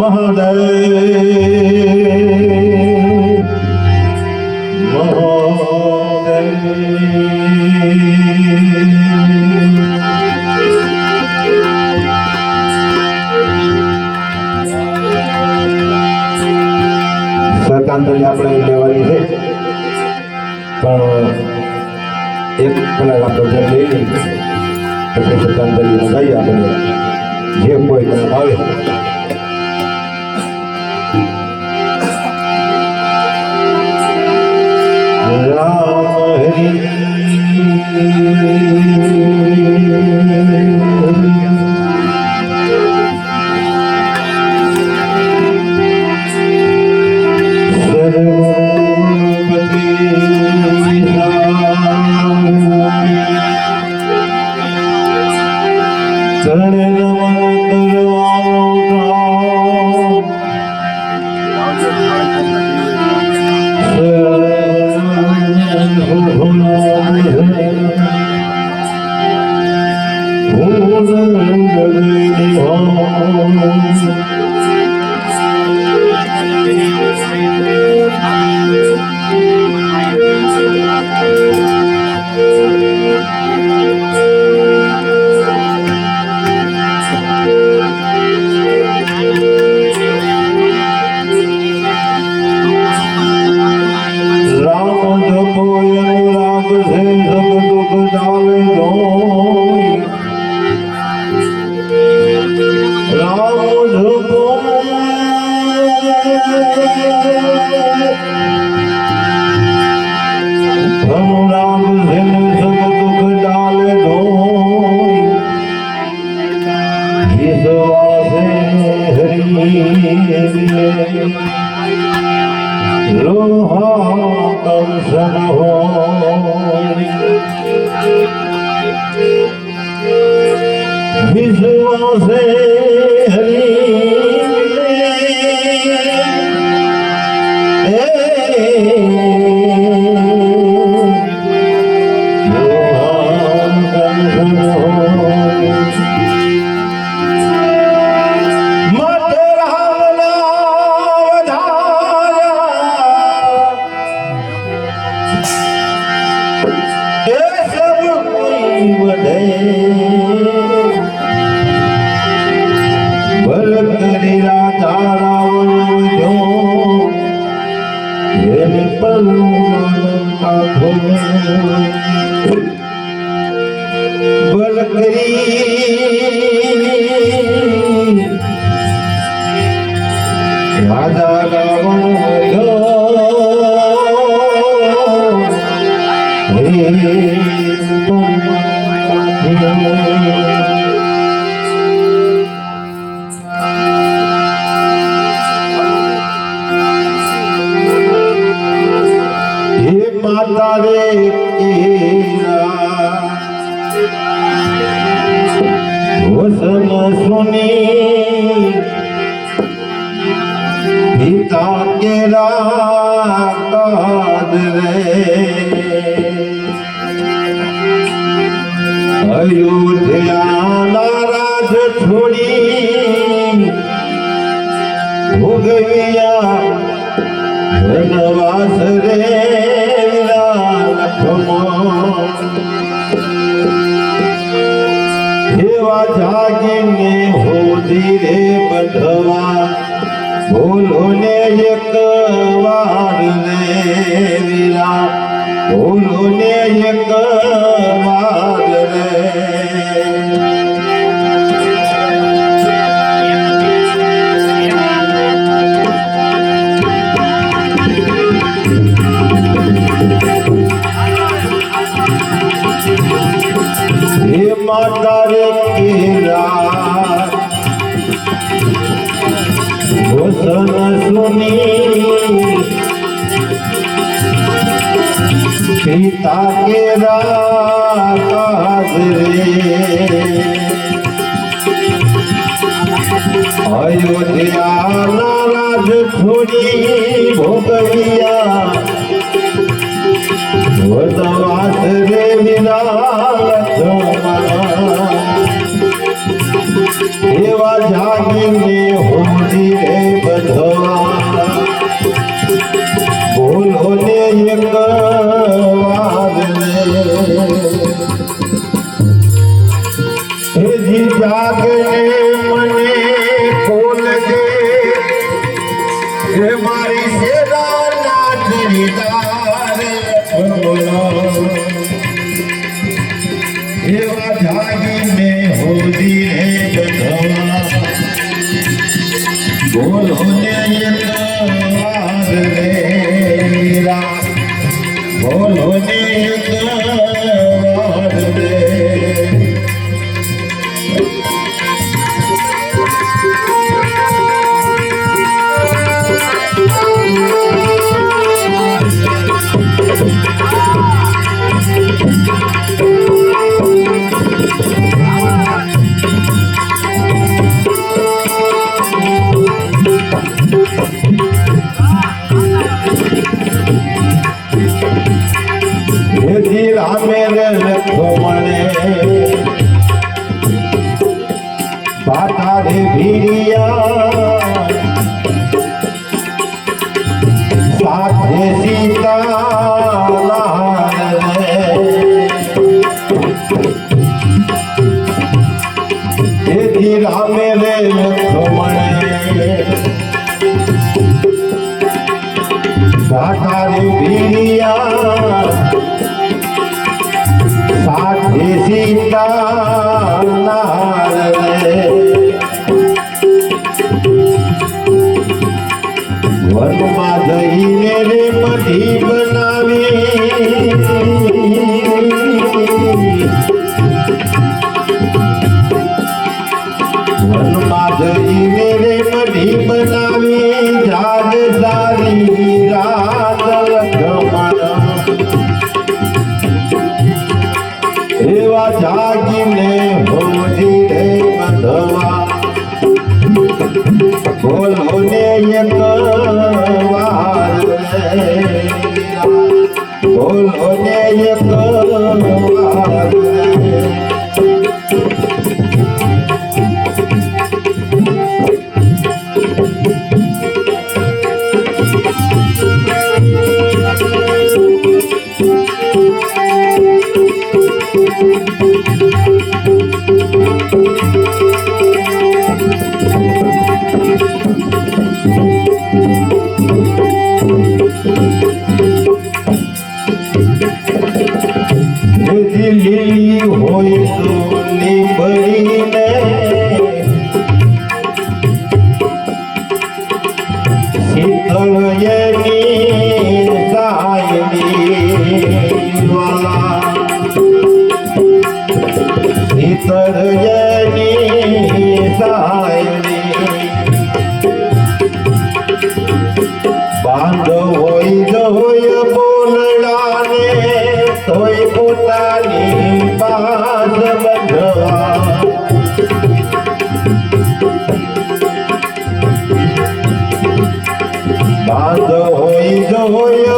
Mahadev Thank you. hold on. Hare ঘটনা শুনে পিতাকে রা जागे લીલી હોય તો બાંધ હોય જો હોય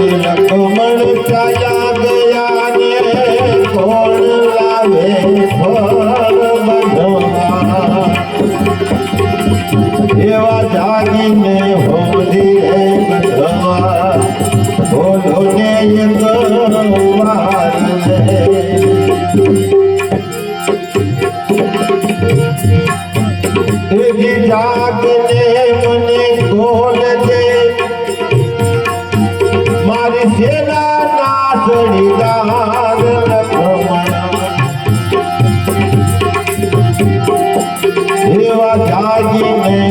I'm gonna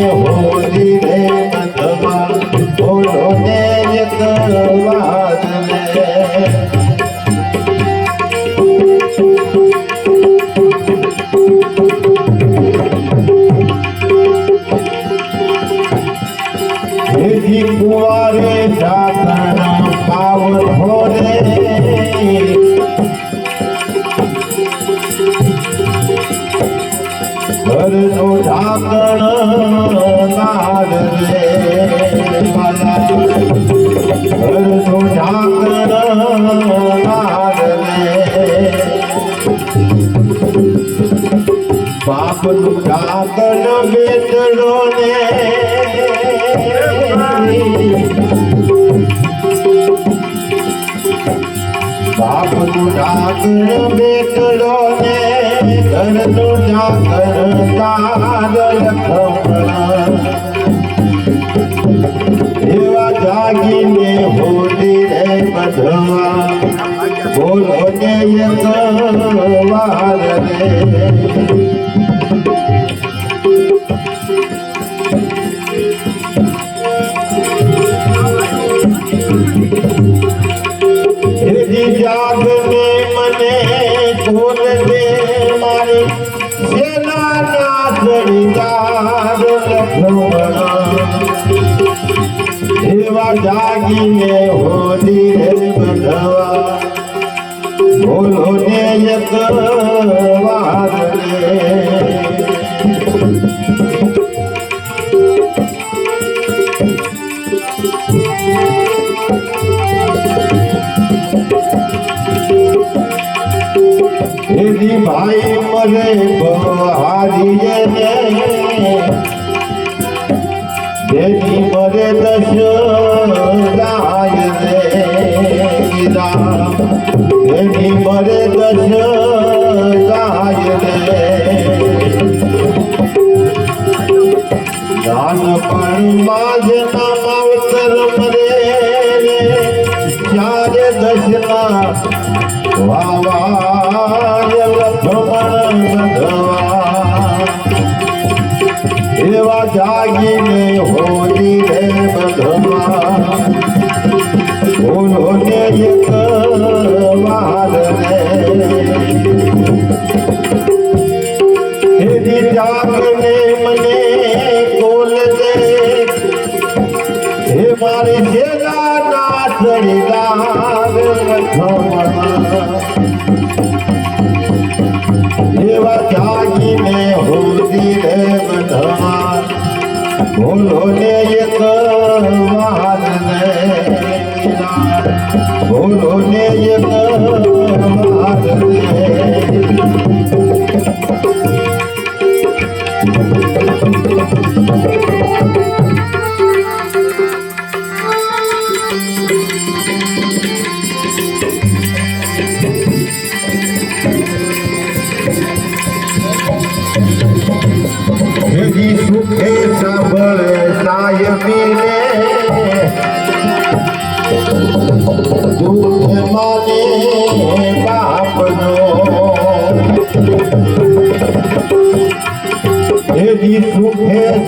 your. બાપનું કાકન બેટડો ને. બાપનું ડાકણ બેટડો ને. ઘરનું ડાકણ કાગળ ખવડા એવા જાગીને હોતી રે બધવા. લાગીએ હોલી રે બધાવા બોલો ને યકવાર ભાઈ મરે બહારી જને. દેવી મરે દશો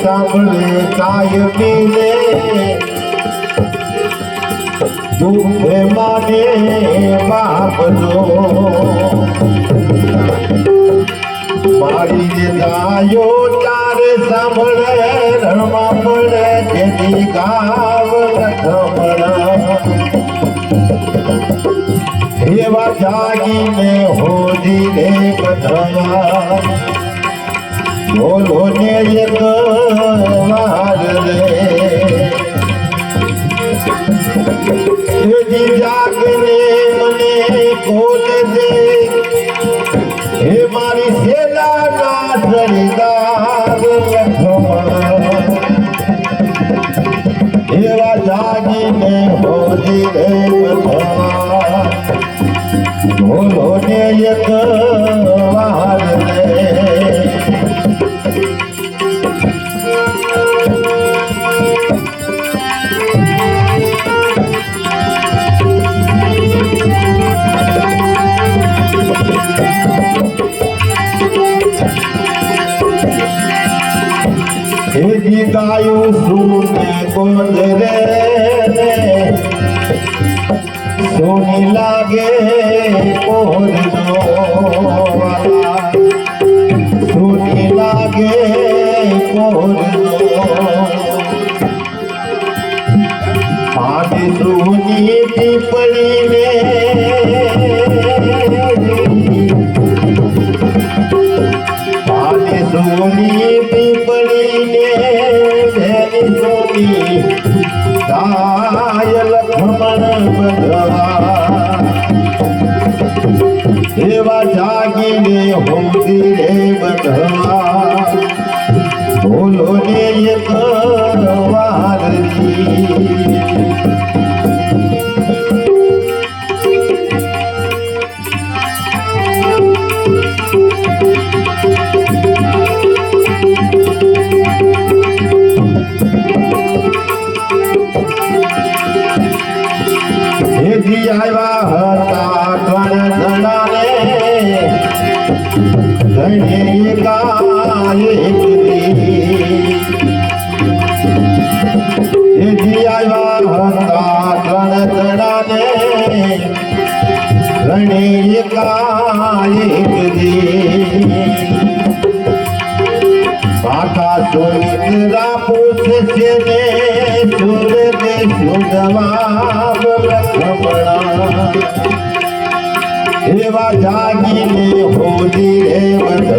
સાંભળે કાય પીલે દુઃખે માને બાપનો. મારી જે દાયો તારે સાંભળે, રણમાં પડે જેની ગાવ ખબર એવા જાગીને હોજીને બધા બોલો ને એક વાર રે. જાગને મને ખોલ દે હે મારી સેલા ના સરદાર એવા ને એક திருப்பணியிலே バイバイ。જાગીને હોલી રે વંદન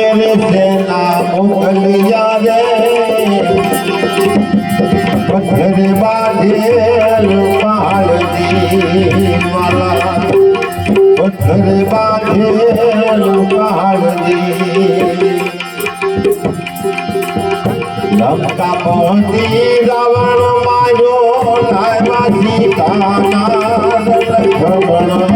મેરે તેના મોકલ્યા રે પથ્થર બાંધેલ પાળની માલા. પથ્થર બાંધેલ પાળની લંકા પહોંચી રાવણ માયો, લાવ્યા સીતાના રખમણ